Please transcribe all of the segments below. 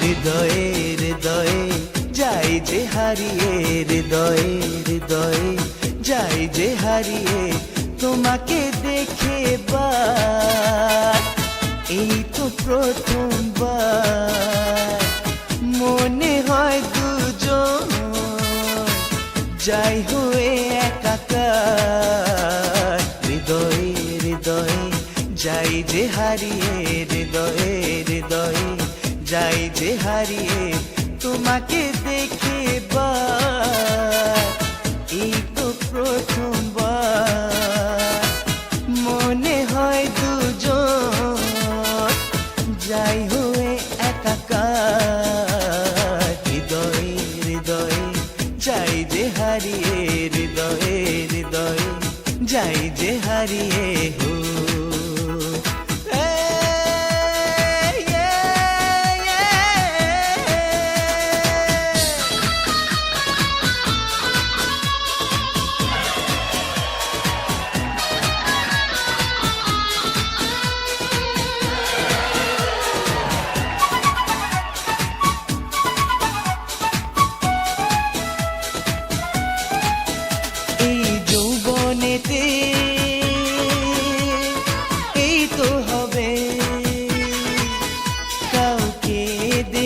হৃদয়ে হৃদয়ে যাই যে হারিয়ে হৃদয়ে হৃদয়ে যাই যে হারিয়ে তোমাকে দেখে বা এই তো প্রথম যে হারিয়ে হৃদয়ে হৃদয়ে যাই যে হারিয়ে তোমাকে দেখে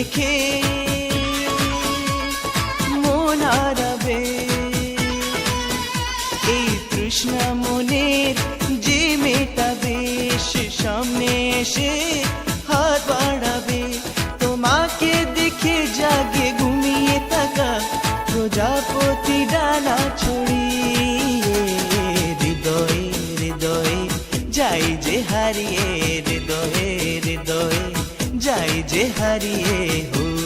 দেখে মন হারাবে। এই তৃষ্ণা মনের যে মেটাবে সে সামনে এসে হাত বাড়াবে। তোমাকে দেখে জাগে ঘুমিয়ে থাকা প্রজাপতি ডানা ছড়িয়ে। হৃদয়ে হৃদয়ে, যাই যে হারিয়ে যাই যে হারিয়ে হো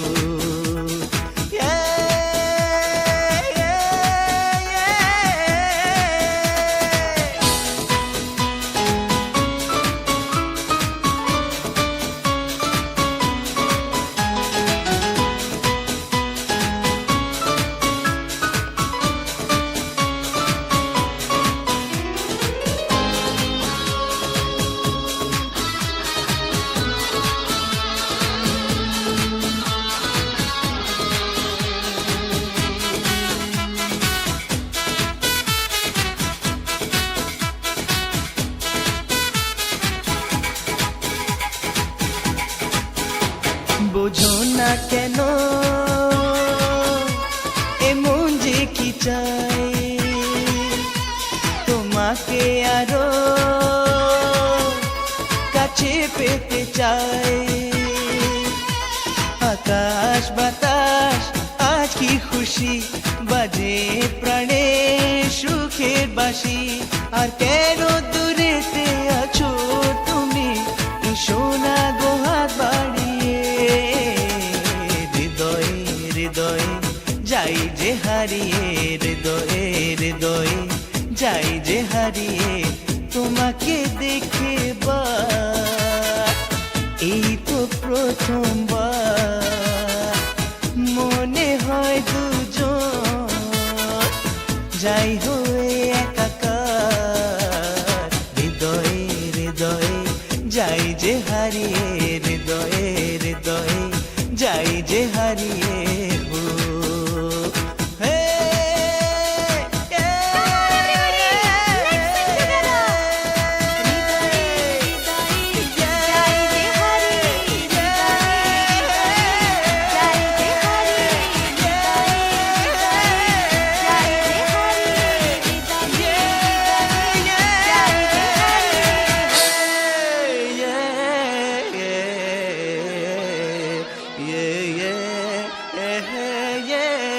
বোঝো না কেন? এমন যে কি চাই তোমাকে আরও কাছে পেতে চাই আকাশ বাতাস, আজ কি খুশি? বাজে প্রাণে সুখের বাসি। আর কেন দূরেতে হারিয়ে হৃদয়ে হৃদয়ে যাই যে হারিয়ে তোমাকে দেখে এই তো প্রথমবার মনে হয় দুজন যাই হয়ে একাকার হৃদয়ে হৃদয়ে যাই যে হারিয়ে হৃদয়ে হৃদয়ে যাই যে হারিয়ে yeah.